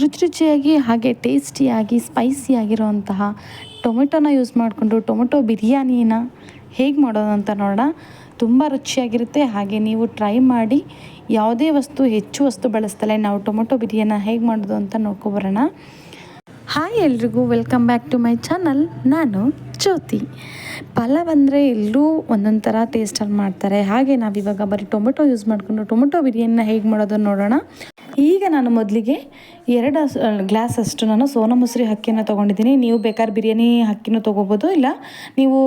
ರುಚಿ ರುಚಿಯಾಗಿ ಹಾಗೆ ಟೇಸ್ಟಿಯಾಗಿ, ಸ್ಪೈಸಿಯಾಗಿರುವಂತಹ ಟೊಮೆಟೊನ ಯೂಸ್ ಮಾಡಿಕೊಂಡು ಟೊಮೆಟೊ ಬಿರಿಯಾನಿನ ಹೇಗೆ ಮಾಡೋದು ಅಂತ ನೋಡೋಣ. ತುಂಬ ರುಚಿಯಾಗಿರುತ್ತೆ. ಹಾಗೆ ನೀವು ಟ್ರೈ ಮಾಡಿ. ಯಾವುದೇ ವಸ್ತು, ಹೆಚ್ಚು ವಸ್ತು ಬಳಸ್ತಲೇ ನಾವು ಟೊಮೆಟೊ ಬಿರಿಯಾನ ಹೇಗೆ ಮಾಡೋದು ಅಂತ ನೋಡ್ಕೊಬರೋಣ ಹಾಯ್ ಎಲ್ರಿಗೂ, welcome back to my channel. ನಾನು ಜ್ಯೋತಿ. ಪಲಾವ್ ಅಂದರೆ ಎಲ್ಲರೂ ಒಂದೊಂದು ಥರ ಟೇಸ್ಟಲ್ಲಿ ಮಾಡ್ತಾರೆ. ಹಾಗೆ ನಾವಿವಾಗ ಬರೀ ಟೊಮೆಟೊ ಯೂಸ್ ಮಾಡಿಕೊಂಡು ಟೊಮೆಟೊ ಬಿರಿಯಾನಿನ ಹೇಗೆ ಮಾಡೋದು ನೋಡೋಣ. ಈಗ ನಾನು ಮೊದಲಿಗೆ ಎರಡು ಗ್ಲಾಸ್ ಅಷ್ಟು ನಾನು ಸೋನಾ ಮೊಸರಿ ಅಕ್ಕಿನ ತೊಗೊಂಡಿದ್ದೀನಿ. ನೀವು ಬೇಕಾದ್ರೆ ಬಿರಿಯಾನಿ ಅಕ್ಕಿನೂ ತೊಗೋಬೋದು. ಇಲ್ಲ, ನೀವು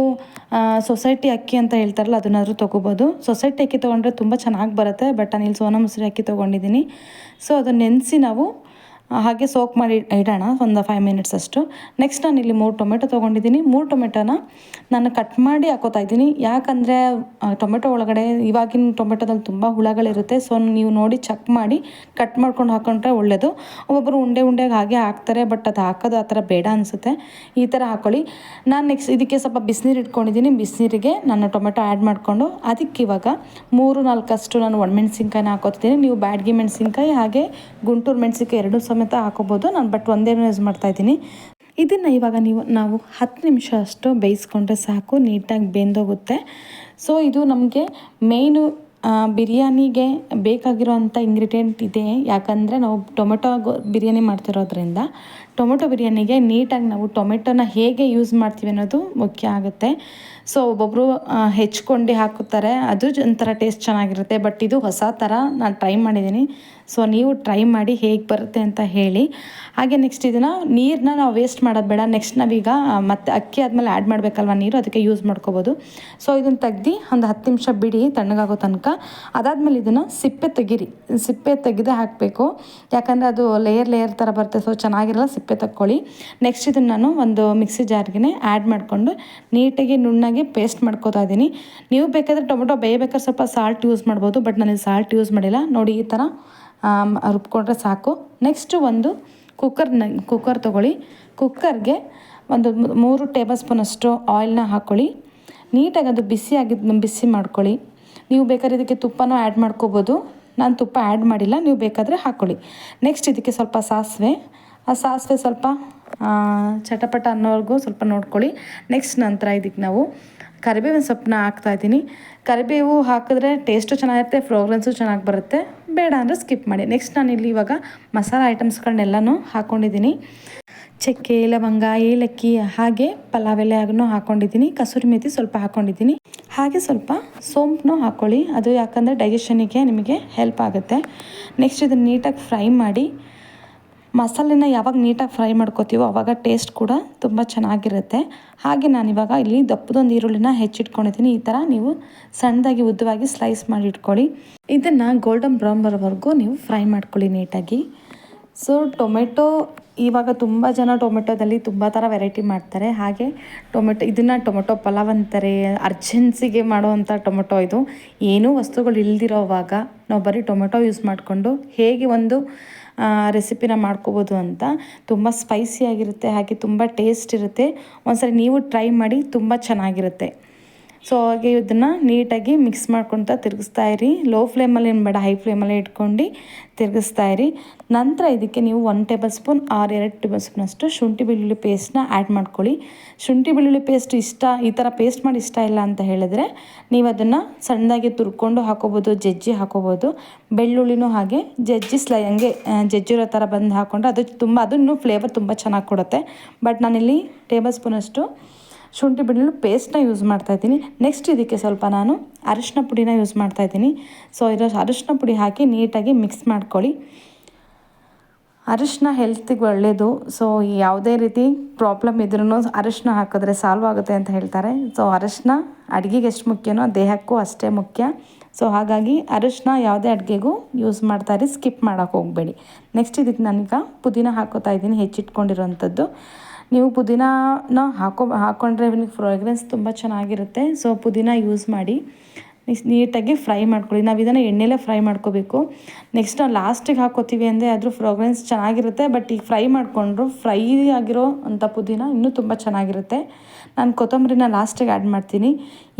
ಸೊಸೈಟಿ ಅಕ್ಕಿ ಅಂತ ಹೇಳ್ತಾರಲ್ಲ, ಅದನ್ನಾದರೂ ತೊಗೋಬೋದು. ಸೊಸೈಟಿ ಅಕ್ಕಿ ತೊಗೊಂಡ್ರೆ ತುಂಬ ಚೆನ್ನಾಗಿ ಬರುತ್ತೆ, ಬಟ್ ನಾನು ಇಲ್ಲಿ ಸೋನಾ ಮೊಸರಿ ಅಕ್ಕಿ ತೊಗೊಂಡಿದ್ದೀನಿ. ಸೊ ಅದನ್ನು ನೆನೆಸಿ ನಾವು ಹಾಗೆ ಸೋಕ್ ಮಾಡಿ ಇಡೋಣ, ಒಂದು ಫೈವ್ ಮಿನಿಟ್ಸ್ ಅಷ್ಟು. ನೆಕ್ಸ್ಟ್ ನಾನು ಇಲ್ಲಿ ಮೂರು ಟೊಮೆಟೊ ತೊಗೊಂಡಿದ್ದೀನಿ. ಮೂರು ಟೊಮೆಟೊನ ನಾನು ಕಟ್ ಮಾಡಿ ಹಾಕೋತಾ ಇದ್ದೀನಿ. ಯಾಕಂದರೆ ಟೊಮೆಟೊ ಒಳಗಡೆ ಇವಾಗಿನ ಟೊಮೆಟೊದಲ್ಲಿ ತುಂಬ ಹುಳಗಳಿರುತ್ತೆ. ಸೊ ನೀವು ನೋಡಿ ಚೆಕ್ ಮಾಡಿ ಕಟ್ ಮಾಡ್ಕೊಂಡು ಹಾಕೊಂಡ್ರೆ ಒಳ್ಳೆಯದು ಒಬ್ಬೊಬ್ಬರು ಉಂಡೆ ಉಂಡೆಗೆ ಹಾಗೆ ಹಾಕ್ತಾರೆ ಬಟ್ ಅದು ಹಾಕೋದು ಆ ಥರ ಬೇಡ ಅನಿಸುತ್ತೆ. ಈ ಥರ ಹಾಕ್ಕೊಳ್ಳಿ ನಾನು ನೆಕ್ಸ್ಟ್ ಇದಕ್ಕೆ ಸ್ವಲ್ಪ ಬಿಸಿನೀರು ಇಟ್ಕೊಂಡಿದ್ದೀನಿ. ಬಿಸಿನೀರಿಗೆ ನಾನು ಟೊಮೆಟೊ ಆ್ಯಡ್ ಮಾಡಿಕೊಂಡು, ಅದಕ್ಕೆ ಇವಾಗ ಮೂರು ನಾಲ್ಕಷ್ಟು ನಾನು ಒಣ ಮೆಣಸಿನ್ಕಾಯಿನ ಹಾಕೋತಿದ್ದೀನಿ. ನೀವು ಬ್ಯಾಡ್ಗಿ ಮೆಣಸಿನ್ಕಾಯಿ ಹಾಗೆ ಗುಂಟೂರು ಮೆಣಸಿನ್ಕಾಯಿ ಎರಡು ಸಮೇತ ಹಾಕೋಬೋದು. ನಾನು ಬಟ್ ಒಂದೇನೂ ಯೂಸ್ ಮಾಡ್ತಾಯಿದ್ದೀನಿ ಇದನ್ನು ಇವಾಗ ನೀವು, ನಾವು ಹತ್ತು ನಿಮಿಷ ಅಷ್ಟು ಬೇಯಿಸ್ಕೊಂಡ್ರೆ ಸಾಕು, ನೀಟಾಗಿ ಬೆಂದೋಗುತ್ತೆ. ಸೊ ಇದು ನಮಗೆ ಮೇಯ್ನು ಬಿರಿಯಾನಿಗೆ ಬೇಕಾಗಿರೋವಂಥ ಇಂಗ್ರೀಡಿಯೆಂಟ್ ಇದೆ. ಯಾಕಂದರೆ ನಾವು ಟೊಮೆಟೊ ಬಿರಿಯಾನಿ ಮಾಡ್ತಿರೋದ್ರಿಂದ ಟೊಮೆಟೊ ಬಿರಿಯಾನಿಗೆ ನೀಟಾಗಿ ನಾವು ಟೊಮೆಟೊನ ಹೇಗೆ ಯೂಸ್ ಮಾಡ್ತೀವಿ ಅನ್ನೋದು ಮುಖ್ಯ ಆಗುತ್ತೆ. ಸೊ ಒಬ್ಬೊಬ್ಬರು ಹೆಚ್ಕೊಂಡು ಹಾಕುತ್ತಾರೆ. ಅದು ಒಂಥರ ಟೇಸ್ಟ್ ಚೆನ್ನಾಗಿರುತ್ತೆ. ಬಟ್ ಇದು ಹೊಸ ಥರ ನಾನು ಟ್ರೈ ಮಾಡಿದ್ದೀನಿ. ಸೊ ನೀವು ಟ್ರೈ ಮಾಡಿ ಹೇಗೆ ಬರುತ್ತೆ ಅಂತ ಹೇಳಿ. ಹಾಗೆ ನೆಕ್ಸ್ಟ್ ಇದನ್ನು ನೀರನ್ನ ನಾವು ವೇಸ್ಟ್ ಮಾಡೋದು ಬೇಡ. ನೆಕ್ಸ್ಟ್ ನಾವೀಗ ಮತ್ತೆ ಅಕ್ಕಿ ಆದಮೇಲೆ ಆ್ಯಡ್ ಮಾಡಬೇಕಲ್ವ ನೀರು? ಅದಕ್ಕೆ ಯೂಸ್ ಮಾಡ್ಕೋಬೋದು. ಸೊ ಇದನ್ನು ತೆಗ್ದು ಒಂದು ಹತ್ತು ನಿಮಿಷ ಬಿಡಿ, ತಣ್ಣಗಾಗೋ ತನಕ. ಅದಾದಮೇಲೆ ಇದನ್ನು ಸಿಪ್ಪೆ ತೆಗೀರಿ. ಸಿಪ್ಪೆ ತೆಗೆದೇ ಹಾಕಬೇಕು. ಯಾಕಂದರೆ ಅದು ಲೇಯರ್ ಲೇಯರ್ ಥರ ಬರುತ್ತೆ ಸೊ ಚೆನ್ನಾಗಿರಲ್ಲ, ಸಿಪ್ಪೆ ತಕ್ಕೊಳ್ಳಿ. ನೆಕ್ಸ್ಟ್ ಇದನ್ನು ನಾನು ಒಂದು ಮಿಕ್ಸಿ ಜಾರ್ಗೆ ಆ್ಯಡ್ ಮಾಡಿಕೊಂಡು ನೀಟಾಗಿ ನುಣ್ಣಾಗಿ ಪೇಸ್ಟ್ ಮಾಡ್ಕೋತಾ ಇದ್ದೀನಿ. ನೀವು ಬೇಕಾದರೆ ಟೊಮೆಟೊ ಬೇಯಬೇಕಾದ್ರೆ ಸ್ವಲ್ಪ ಸಾಲ್ಟ್ ಯೂಸ್ ಮಾಡ್ಬೋದು ಬಟ್ ನನಗೆ ಸಾಲ್ಟ್ ಯೂಸ್ ಮಾಡಿಲ್ಲ. ನೋಡಿ ಈ ಥರ ರುಬ್ಕೊಂಡ್ರೆ ಸಾಕು. ನೆಕ್ಸ್ಟು ಒಂದು ಕುಕ್ಕರ್ನ ಕುಕ್ಕರ್ ತೊಗೊಳ್ಳಿ. ಕುಕ್ಕರ್ಗೆ ಒಂದು ಮೂರು ಟೇಬಲ್ ಸ್ಪೂನಷ್ಟು ಆಯಿಲ್ನ ಹಾಕ್ಕೊಳ್ಳಿ ನೀಟಾಗಿ ಅದು ಬಿಸಿ ಆಗಿದ್ದು ಬಿಸಿ ಮಾಡ್ಕೊಳ್ಳಿ. ನೀವು ಬೇಕಾದ್ರೆ ಇದಕ್ಕೆ ತುಪ್ಪನೂ ಆ್ಯಡ್ ಮಾಡ್ಕೋಬೋದು. ನಾನು ತುಪ್ಪ ಆ್ಯಡ್ ಮಾಡಿಲ್ಲ, ನೀವು ಬೇಕಾದರೆ ಹಾಕ್ಕೊಳ್ಳಿ ನೆಕ್ಸ್ಟ್ ಇದಕ್ಕೆ ಸ್ವಲ್ಪ ಸಾಸಿವೆ. ಆ ಸಾಸಿವೆ ಸ್ವಲ್ಪ ಚಟಪಟ ಅನ್ನೋವರೆಗೂ ಸ್ವಲ್ಪ ನೋಡ್ಕೊಳ್ಳಿ. ನೆಕ್ಸ್ಟ್ ನಂತರ ಇದಕ್ಕೆ ನಾವು ಕರಿಬೇವಿನ ಸೊಪ್ಪನ್ನ ಹಾಕ್ತಾಯಿದ್ದೀನಿ ಕರಿಬೇವು ಹಾಕಿದ್ರೆ ಟೇಸ್ಟು ಚೆನ್ನಾಗಿರುತ್ತೆ ಫ್ರೋಗ್ರೆನ್ಸು ಚೆನ್ನಾಗಿ ಬರುತ್ತೆ. ಬೇಡ ಅಂದರೆ ಸ್ಕಿಪ್ ಮಾಡಿ. ನೆಕ್ಸ್ಟ್ ನಾನು ಇಲ್ಲಿ ಇವಾಗ ಮಸಾಲ ಐಟಮ್ಸ್ಗಳನ್ನೆಲ್ಲನೂ ಹಾಕ್ಕೊಂಡಿದ್ದೀನಿ ಚಕ್ಕೆ, ಲವಂಗ, ಏಲಕ್ಕಿ ಹಾಗೆ ಪಲಾವ್ ಎಲೆಯಾಗೂ ಹಾಕ್ಕೊಂಡಿದ್ದೀನಿ ಕಸೂರಿ ಮೇಥಿ ಸ್ವಲ್ಪ ಹಾಕ್ಕೊಂಡಿದ್ದೀನಿ ಹಾಗೆ ಸ್ವಲ್ಪ ಸೋಂಪನ್ನು ಹಾಕ್ಕೊಳ್ಳಿ ಅದು ಯಾಕಂದರೆ ಡೈಜೆಷನಿಗೆ ನಿಮಗೆ ಹೆಲ್ಪ್ ಆಗುತ್ತೆ. ನೆಕ್ಸ್ಟ್ ಇದನ್ನು ನೀಟಾಗಿ ಫ್ರೈ ಮಾಡಿ. ಮಸಾಲೆನ ಯಾವಾಗ ನೀಟಾಗಿ ಫ್ರೈ ಮಾಡ್ಕೋತೀವೋ ಆವಾಗ ಟೇಸ್ಟ್ ಕೂಡ ತುಂಬ ಚೆನ್ನಾಗಿರುತ್ತೆ. ಹಾಗೆ ನಾನು ಇವಾಗ ಇಲ್ಲಿ ದಪ್ಪದೊಂದು ಈರುಳ್ಳಿನ ಹೆಚ್ಚಿಟ್ಕೊಂಡಿದ್ದೀನಿ. ಈ ಥರ ನೀವು ಸಣ್ಣದಾಗಿ ಉದ್ದವಾಗಿ ಸ್ಲೈಸ್ ಮಾಡಿ ಇಟ್ಕೊಳ್ಳಿ. ಇದನ್ನು ಗೋಲ್ಡನ್ ಬ್ರೌನ್ ಬರೋವರೆಗೂ ನೀವು ಫ್ರೈ ಮಾಡ್ಕೊಳ್ಳಿ ನೀಟಾಗಿ. ಸೊ ಟೊಮೆಟೊ ಇವಾಗ ತುಂಬ ಜನ ಟೊಮೆಟೊದಲ್ಲಿ ತುಂಬ ಥರ ವೆರೈಟಿ ಮಾಡ್ತಾರೆ. ಹಾಗೆ ಟೊಮೆಟೊ, ಇದನ್ನು ಟೊಮೆಟೊ ಪಲಾವ್ ಅಂತಾರೆ ಅರ್ಜೆನ್ಸಿಗೆ ಮಾಡುವಂಥ ಟೊಮೆಟೊ ಇದು. ಏನೂ ವಸ್ತುಗಳು ಇಲ್ದಿರೋವಾಗ ನಾವು ಬರೀ ಟೊಮೆಟೊ ಯೂಸ್ ಮಾಡಿಕೊಂಡು ಹೇಗೆ ಒಂದು ರೆಸಿಪಿನ ಮಾಡ್ಕೋಬೋದು ಅಂತ. ತುಂಬ ಸ್ಪೈಸಿಯಾಗಿರುತ್ತೆ ಹಾಗೆ ತುಂಬ ಟೇಸ್ಟ್ ಇರುತ್ತೆ. ಒಂದ್ಸರಿ ನೀವು ಟ್ರೈ ಮಾಡಿ, ತುಂಬ ಚೆನ್ನಾಗಿರುತ್ತೆ. ಸೊ ಹಾಗೆ ಇದನ್ನು ನೀಟಾಗಿ ಮಿಕ್ಸ್ ಮಾಡ್ಕೊತ ತಿರುಗಿಸ್ತಾ ಇರಿ. ಲೋ ಫ್ಲೇಮಲ್ಲಿ ಏನು ಬೇಡ ಹೈ ಫ್ಲೇಮಲ್ಲಿ ಇಟ್ಕೊಂಡು ತಿರುಗಿಸ್ತಾ ಇರಿ. ನಂತರ ಇದಕ್ಕೆ ನೀವು ಒನ್ ಟೇಬಲ್ ಸ್ಪೂನ್ ಆರು ಎರಡು ಟೇಬಲ್ ಸ್ಪೂನಷ್ಟು ಶುಂಠಿ ಬೆಳ್ಳುಳ್ಳಿ ಪೇಸ್ಟ್ನ ಆ್ಯಡ್ ಮಾಡ್ಕೊಳ್ಳಿ. ಶುಂಠಿ ಬೆಳ್ಳುಳ್ಳಿ ಪೇಸ್ಟ್ ಇಷ್ಟ, ಈ ಥರ ಪೇಸ್ಟ್ ಮಾಡಿ ಇಷ್ಟ ಇಲ್ಲ ಅಂತ ಹೇಳಿದ್ರೆ ನೀವು ಅದನ್ನು ಸಣ್ಣದಾಗಿ ತುರ್ಕೊಂಡು ಹಾಕೋಬೋದು, ಜಜ್ಜಿ ಹಾಕೋಬೋದು. ಬೆಳ್ಳುಳ್ಳಿನೂ ಹಾಗೆ ಜಜ್ಜಿ ಸ್ಲೈ ಹಂಗೆ ಜಜ್ಜಿರೋ ಥರ ಬಂದು ಹಾಕ್ಕೊಂಡ್ರೆ ಅದು ತುಂಬ, ಅದನ್ನು ಫ್ಲೇವರ್ ತುಂಬ ಚೆನ್ನಾಗಿ ಕೊಡುತ್ತೆ. ಬಟ್ ನಾನಿಲ್ಲಿ ಟೇಬಲ್ ಸ್ಪೂನಷ್ಟು ಶುಂಠಿ ಬೆಳ್ಳುಳ್ಳಿ ಪೇಸ್ಟ್ನ ಯೂಸ್ ಮಾಡ್ತಾಯಿದ್ದೀನಿ ನೆಕ್ಸ್ಟ್ ಇದಕ್ಕೆ ಸ್ವಲ್ಪ ನಾನು ಅರಿಶಿನ ಪುಡಿನ ಯೂಸ್ ಮಾಡ್ತಾಯಿದ್ದೀನಿ ಸೊ ಇದರ ಅರಿಶಿನ ಪುಡಿ ಹಾಕಿ ನೀಟಾಗಿ ಮಿಕ್ಸ್ ಮಾಡ್ಕೊಳ್ಳಿ. ಅರಿಶಿನ ಹೆಲ್ತಿಗೆ ಒಳ್ಳೆಯದು ಸೊ ಯಾವುದೇ ರೀತಿ ಪ್ರಾಬ್ಲಮ್ ಇದ್ರೂ ಅರಿಶಿನ ಹಾಕಿದ್ರೆ ಸಾಲ್ವ್ ಆಗುತ್ತೆ ಅಂತ ಹೇಳ್ತಾರೆ. ಸೊ ಅರಿಶಿನ ಅಡುಗೆಗೆ ಎಷ್ಟು ಮುಖ್ಯನೋ ದೇಹಕ್ಕೂ ಅಷ್ಟೇ ಮುಖ್ಯ. ಸೊ ಹಾಗಾಗಿ ಅರಿಶಿನ ಯಾವುದೇ ಅಡುಗೆಗೂ ಯೂಸ್ ಮಾಡ್ತಾರೆ ಸ್ಕಿಪ್ ಮಾಡೋಕ್ಕೆ ಹೋಗಬೇಡಿ. ನೆಕ್ಸ್ಟ್ ಇದಕ್ಕೆ ನನಗೆ ಪುದೀನ ಹಾಕೋತಾ ಇದ್ದೀನಿ, ಹೆಚ್ಚಿಟ್ಕೊಂಡಿರೋವಂಥದ್ದು. ನೀವು ಪುದೀನಾನ ಹಾಕೋ ಹಾಕ್ಕೊಂಡ್ರೆ ನಿಮಗೆ ಫ್ರಾಗ್ರೆನ್ಸ್ ತುಂಬ ಚೆನ್ನಾಗಿರುತ್ತೆ. ಸೊ ಪುದೀನ ಯೂಸ್ ಮಾಡಿ ನೀಟಾಗಿ ಫ್ರೈ ಮಾಡ್ಕೊಳ್ಳಿ. ನಾವು ಇದನ್ನು ಎಣ್ಣೆಲೇ ಫ್ರೈ ಮಾಡ್ಕೋಬೇಕು. ನೆಕ್ಸ್ಟ್ ನಾವು ಲಾಸ್ಟಿಗೆ ಹಾಕೋತೀವಿ ಅಂದರೆ ಅದ್ರ ಫ್ರಾಗ್ರೆನ್ಸ್ ಚೆನ್ನಾಗಿರುತ್ತೆ ಬಟ್ ಈಗ ಫ್ರೈ ಮಾಡಿಕೊಂಡ್ರು ಫ್ರೈ ಆಗಿರೋ ಅಂಥ ಪುದೀನ ಇನ್ನೂ ತುಂಬ ಚೆನ್ನಾಗಿರುತ್ತೆ. ನಾನು ಕೊತ್ತಂಬರಿನ ಲಾಸ್ಟಿಗೆ ಆ್ಯಡ್ ಮಾಡ್ತೀನಿ.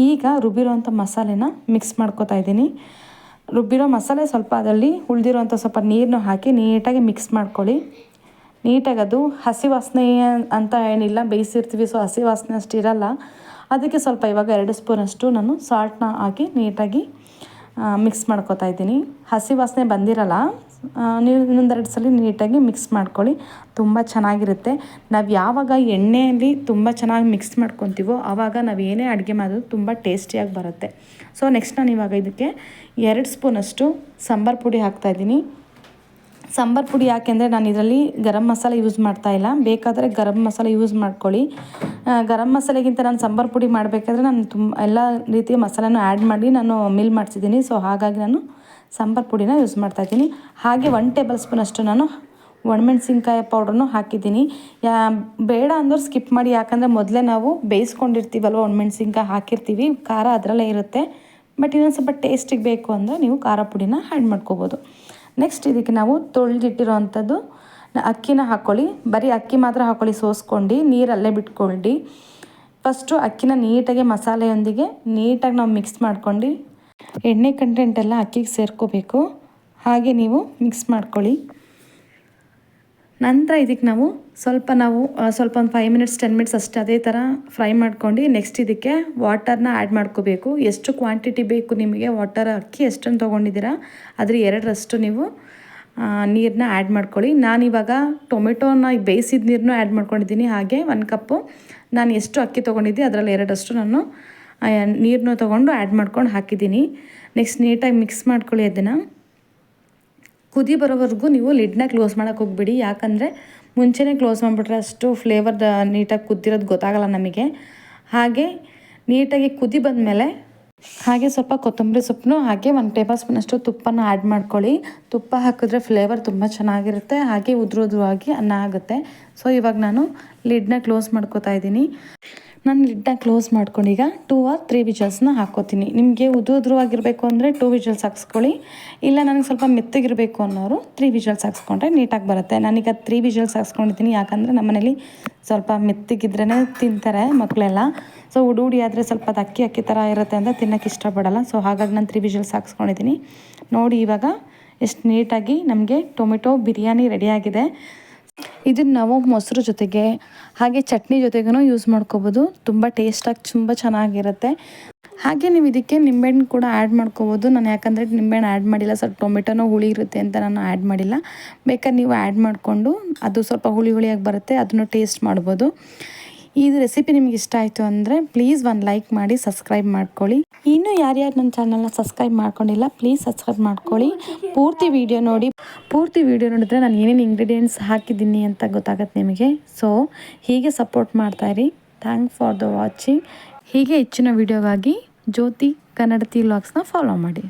ಈಗ ರುಬ್ಬಿರೋವಂಥ ಮಸಾಲೆನ ಮಿಕ್ಸ್ ಮಾಡ್ಕೋತಾ ಇದ್ದೀನಿ. ರುಬ್ಬಿರೋ ಮಸಾಲೆ ಸ್ವಲ್ಪ ಅದರಲ್ಲಿ ಉಳಿದಿರೋಂಥ ಸ್ವಲ್ಪ ನೀರನ್ನು ಹಾಕಿ ನೀಟಾಗಿ ಮಿಕ್ಸ್ ಮಾಡ್ಕೊಳ್ಳಿ. ನೀಟಾಗಿ ಅದು ಹಸಿ ವಾಸನೆ ಅಂತ ಏನಿಲ್ಲ, ಬೇಯಿಸಿರ್ತೀವಿ. ಸೊ ಹಸಿ ವಾಸನೆ ಅಷ್ಟು ಇರಲ್ಲ. ಅದಕ್ಕೆ ಸ್ವಲ್ಪ ಇವಾಗ ಎರಡು ಸ್ಪೂನಷ್ಟು ನಾನು ಸಾಲ್ಟ್ನ ಹಾಕಿ ನೀಟಾಗಿ ಮಿಕ್ಸ್ ಮಾಡ್ಕೊತಾ ಇದ್ದೀನಿ. ಹಸಿ ವಾಸನೆ ಬಂದಿರಲ್ಲ ನೀವು ಇನ್ನೊಂದೆರಡು ಸಲ ನೀಟಾಗಿ ಮಿಕ್ಸ್ ಮಾಡ್ಕೊಳ್ಳಿ. ತುಂಬ ಚೆನ್ನಾಗಿರುತ್ತೆ. ನಾವು ಯಾವಾಗ ಎಣ್ಣೆಯಲ್ಲಿ ತುಂಬ ಚೆನ್ನಾಗಿ ಮಿಕ್ಸ್ ಮಾಡ್ಕೊತೀವೋ ಆವಾಗ ನಾವು ಏನೇ ಅಡುಗೆ ಮಾಡೋದು ತುಂಬ ಟೇಸ್ಟಿಯಾಗಿ ಬರುತ್ತೆ. ಸೊ ನೆಕ್ಸ್ಟ್ ನಾನು ಇವಾಗ ಇದಕ್ಕೆ ಎರಡು ಸ್ಪೂನಷ್ಟು ಸಾಂಬಾರು ಪುಡಿ ಹಾಕ್ತಾಯಿದ್ದೀನಿ ಸಾಂಬಾರು ಪುಡಿ ಯಾಕೆಂದರೆ ನಾನು ಇದರಲ್ಲಿ ಗರಂ ಮಸಾಲೆ ಯೂಸ್ ಮಾಡ್ತಾ ಇಲ್ಲ. ಬೇಕಾದರೆ ಗರಂ ಮಸಾಲೆ ಯೂಸ್ ಮಾಡ್ಕೊಳ್ಳಿ. ಗರಂ ಮಸಾಲೆಗಿಂತ ನಾನು ಸಾಂಬಾರ್ ಪುಡಿ ಮಾಡಬೇಕಾದ್ರೆ ನಾನು ತುಂಬ ಎಲ್ಲ ರೀತಿಯ ಮಸಾಲೆನೂ ಆ್ಯಡ್ ಮಾಡಿ ನಾನು ಮಿಲ್ ಮಾಡಿಸಿದ್ದೀನಿ. ಸೊ ಹಾಗಾಗಿ ನಾನು ಸಾಂಬಾರ್ ಪುಡಿನ ಯೂಸ್ ಮಾಡ್ತಾ ಇದ್ದೀನಿ. ಹಾಗೆ ಒನ್ ಟೇಬಲ್ ಸ್ಪೂನ್ ಅಷ್ಟು ನಾನು ಒಣಮೆಣ್ಸಿನ್ಕಾಯಿ ಪೌಡ್ರನ್ನು ಹಾಕಿದ್ದೀನಿ. ಯಾ, ಬೇಡ ಅಂದವ್ರು ಸ್ಕಿಪ್ ಮಾಡಿ. ಯಾಕಂದರೆ ಮೊದಲೇ ನಾವು ಬೇಯಿಸ್ಕೊಂಡಿರ್ತೀವಲ್ವ, ಒಣಮೆಣ್ಸಿನ್ಕಾಯಿ ಹಾಕಿರ್ತೀವಿ. ಖಾರ ಅದರಲ್ಲೇ ಇರುತ್ತೆ. ಬಟ್ ಇನ್ನೊಂದು ಸ್ವಲ್ಪ ಟೇಸ್ಟಿಗೆ ಬೇಕು ಅಂದರೆ ನೀವು ಖಾರ ಪುಡಿನ ಆ್ಯಡ್ ಮಾಡ್ಕೋಬೋದು. ನೆಕ್ಸ್ಟ್ ಇದಕ್ಕೆ ನಾವು ತೊಳೆದಿಟ್ಟಿರೋ ಅಂಥದ್ದು ಅಕ್ಕಿನ ಹಾಕ್ಕೊಳ್ಳಿ ಬರೀ ಅಕ್ಕಿ ಮಾತ್ರ ಹಾಕ್ಕೊಳ್ಳಿ ಸೋಸ್ಕೊಂಡು ನೀರಲ್ಲೇ ಬಿಟ್ಕೊಳ್ಳಿ. ಫಸ್ಟು ಅಕ್ಕಿನ ನೀಟಾಗಿ ಮಸಾಲೆಯೊಂದಿಗೆ ನೀಟಾಗಿ ನಾವು ಮಿಕ್ಸ್ ಮಾಡ್ಕೊಂಡು, ಎಣ್ಣೆ ಕಂಟೆಂಟ್ ಎಲ್ಲ ಅಕ್ಕಿಗೆ ಸೇರ್ಕೋಬೇಕು. ಹಾಗೆ ನೀವು ಮಿಕ್ಸ್ ಮಾಡ್ಕೊಳ್ಳಿ. ನಂತರ ಇದಕ್ಕೆ ನಾವು ಸ್ವಲ್ಪ ನಾವು ಸ್ವಲ್ಪ ಒಂದು ಫೈವ್ ಮಿನಿಟ್ಸ್ ಟೆನ್ ಮಿನಿಟ್ಸ್ ಅಷ್ಟೇ ಅದೇ ಥರ ಫ್ರೈ ಮಾಡ್ಕೊಂಡು ನೆಕ್ಸ್ಟ್ ಇದಕ್ಕೆ ವಾಟರ್ನ ಆ್ಯಡ್ ಮಾಡ್ಕೋಬೇಕು. ಎಷ್ಟು ಕ್ವಾಂಟಿಟಿ ಬೇಕು ನಿಮಗೆ? ವಾಟರ್ ಅಕ್ಕಿ ಎಷ್ಟನ್ನು ತೊಗೊಂಡಿದ್ದೀರಾ? ಅದ್ರ ಎರಡರಷ್ಟು ನೀವು ನೀರನ್ನ ಆ್ಯಡ್ ಮಾಡ್ಕೊಳ್ಳಿ. ನಾನು ಇವಾಗ ಟೊಮೆಟೋನ ಬೇಯಿಸಿದ ನೀರನ್ನು ಆ್ಯಡ್ ಮಾಡ್ಕೊಂಡಿದ್ದೀನಿ. ಹಾಗೆ ಒಂದು ಕಪ್ಪು. ನಾನು ಎಷ್ಟು ಅಕ್ಕಿ ತೊಗೊಂಡಿದ್ದೆ ಅದರಲ್ಲಿ ಎರಡಷ್ಟು ನಾನು ನೀರನ್ನು ತೊಗೊಂಡು ಆ್ಯಡ್ ಮಾಡ್ಕೊಂಡು ಹಾಕಿದ್ದೀನಿ. ನೆಕ್ಸ್ಟ್ ನೀಟಾಗಿ ಮಿಕ್ಸ್ ಮಾಡ್ಕೊಳ್ಳಿ ಅದನ್ನು. ಕುದಿ ಬರೋವರೆಗೂ ನೀವು ಲಿಡ್ನ ಕ್ಲೋಸ್ ಮಾಡೋಕೆ ಹೋಗ್ಬಿಡಿ. ಯಾಕಂದರೆ ಮುಂಚೆನೇ ಕ್ಲೋಸ್ ಮಾಡಿಬಿಟ್ರೆ ಅಷ್ಟು ಫ್ಲೇವರ್ ನೀಟಾಗಿ ಕುದ್ದಿರೋದು ಗೊತ್ತಾಗಲ್ಲ ನಮಗೆ. ಹಾಗೆ ನೀಟಾಗಿ ಕುದಿ ಬಂದಮೇಲೆ ಹಾಗೆ ಸ್ವಲ್ಪ ಕೊತ್ತಂಬರಿ ಸೊಪ್ಪನ್ನು ಹಾಗೆ ಒಂದು ಟೇಬಲ್ ಸ್ಪೂನಷ್ಟು ತುಪ್ಪನ ಆ್ಯಡ್ ಮಾಡ್ಕೊಳ್ಳಿ. ತುಪ್ಪ ಹಾಕಿದ್ರೆ ಫ್ಲೇವರ್ ತುಂಬ ಚೆನ್ನಾಗಿರುತ್ತೆ. ಹಾಗೆ ಉದುರು ಉದುರು ಆಗಿ ಅನ್ನ ಆಗುತ್ತೆ. ಸೊ ಇವಾಗ ನಾನು ಲಿಡ್ನ ಕ್ಲೋಸ್ ಮಾಡ್ಕೋತಾ ಇದ್ದೀನಿ. ನಾನು ಲಿಡ್ನ ಕ್ಲೋಸ್ ಮಾಡ್ಕೊಂಡು ಈಗ ಟೂ ಆರ್ ತ್ರೀ ವಿಜಲ್ಸ್ನ ಹಾಕ್ಕೋತೀನಿ ನಿಮಗೆ ಉದು ಉದ್ರುವಾಗಿರಬೇಕು ಅಂದರೆ ಟೂ ವಿಜಲ್ಸ್ ಹಾಕ್ಸ್ಕೊಳ್ಳಿ. ಇಲ್ಲ ನನಗೆ ಸ್ವಲ್ಪ ಮೆತ್ತಗಿರಬೇಕು ಅನ್ನೋರು ತ್ರೀ ವಿಜಲ್ಸ್ ಹಾಕ್ಸ್ಕೊಂಡ್ರೆ ನೀಟಾಗಿ ಬರುತ್ತೆ. ನಾನೀಗ ತ್ರೀ ವಿಜಲ್ಸ್ ಹಾಕ್ಸ್ಕೊಂಡಿದ್ದೀನಿ. ಯಾಕಂದರೆ ನಮ್ಮನೇಲಿ ಸ್ವಲ್ಪ ಮೆತ್ತಗಿದ್ರೇ ತಿಂತಾರೆ ಮಕ್ಕಳೆಲ್ಲ ಸೊ ಉಡು ಉಡಿ ಆದರೆ ಸ್ವಲ್ಪ ಅದು ಅಕ್ಕಿ ಅಕ್ಕಿ ಥರ ಇರುತ್ತೆ ಅಂತ ತಿನ್ನೋಕ್ಕೆ ಇಷ್ಟಪಡಲ್ಲ. ಸೊ ಹಾಗಾಗಿ ನಾನು ತ್ರೀ ವಿಜಲ್ಸ್ ಹಾಕ್ಸ್ಕೊಂಡಿದ್ದೀನಿ. ನೋಡಿ ಇವಾಗ ಎಷ್ಟು ನೀಟಾಗಿ ನಮಗೆ ಟೊಮೆಟೊ ಬಿರಿಯಾನಿ ರೆಡಿಯಾಗಿದೆ ಇದನ್ನು ನಾವು ಮೊಸರು ಜೊತೆಗೆ, ಹಾಗೆ ಚಟ್ನಿ ಜೊತೆಗೂ ಯೂಸ್ ಮಾಡ್ಕೋಬೋದು. ತುಂಬ ಟೇಸ್ಟಾಗಿ ತುಂಬ ಚೆನ್ನಾಗಿರುತ್ತೆ. ಹಾಗೆ ನೀವು ಇದಕ್ಕೆ ನಿಂಬೆಹಣ್ಣು ಕೂಡ ಆ್ಯಡ್ ಮಾಡ್ಕೋಬೋದು. ನಾನು ಯಾಕಂದರೆ ನಿಂಬೆಹಣ್ಣು ಆ್ಯಡ್ ಮಾಡಿಲ್ಲ. ಸ್ವಲ್ಪ ಟೊಮೆಟೊನೋ ಹುಳಿ ಇರುತ್ತೆ ಅಂತ ನಾನು ಆ್ಯಡ್ ಮಾಡಿಲ್ಲ. ಬೇಕಾದ್ರೆ ನೀವು ಆ್ಯಡ್ ಮಾಡಿಕೊಂಡು, ಅದು ಸ್ವಲ್ಪ ಹುಳಿ ಹುಳಿಯಾಗಿ ಬರುತ್ತೆ, ಅದನ್ನು ಟೇಸ್ಟ್ ಮಾಡ್ಬೋದು. ಈ ರೆಸಿಪಿ ನಿಮ್ಗೆ ಇಷ್ಟ ಆಯಿತು ಅಂದರೆ ಪ್ಲೀಸ್ ಒಂದು ಲೈಕ್ ಮಾಡಿ ಸಬ್ಸ್ಕ್ರೈಬ್ ಮಾಡ್ಕೊಳ್ಳಿ. ಇನ್ನೂ ಯಾರ್ಯಾರು ನನ್ನ ಚಾನಲ್ನ ಸಬ್ಸ್ಕ್ರೈಬ್ ಮಾಡ್ಕೊಂಡಿಲ್ಲ ಪ್ಲೀಸ್ ಸಬ್ಸ್ಕ್ರೈಬ್ ಮಾಡ್ಕೊಳ್ಳಿ. ಪೂರ್ತಿ ವಿಡಿಯೋ ನೋಡಿ. ಪೂರ್ತಿ ವಿಡಿಯೋ ನೋಡಿದ್ರೆ ನಾನು ಏನೇನು ಇಂಗ್ರೀಡಿಯೆಂಟ್ಸ್ ಹಾಕಿದ್ದೀನಿ ಅಂತ ಗೊತ್ತಾಗತ್ತೆ ನಿಮಗೆ. ಸೊ ಹೀಗೆ ಸಪೋರ್ಟ್ ಮಾಡ್ತಾಯಿರಿ ಥ್ಯಾಂಕ್ ಫಾರ್ ದ ವಾಚಿಂಗ್ ಹೀಗೆ ಹೆಚ್ಚಿನ ವಿಡಿಯೋಗಾಗಿ ಜ್ಯೋತಿ ಕನ್ನಡತಿ ವ್ಲಾಗ್ಸ್ನ ಫಾಲೋ ಮಾಡಿ.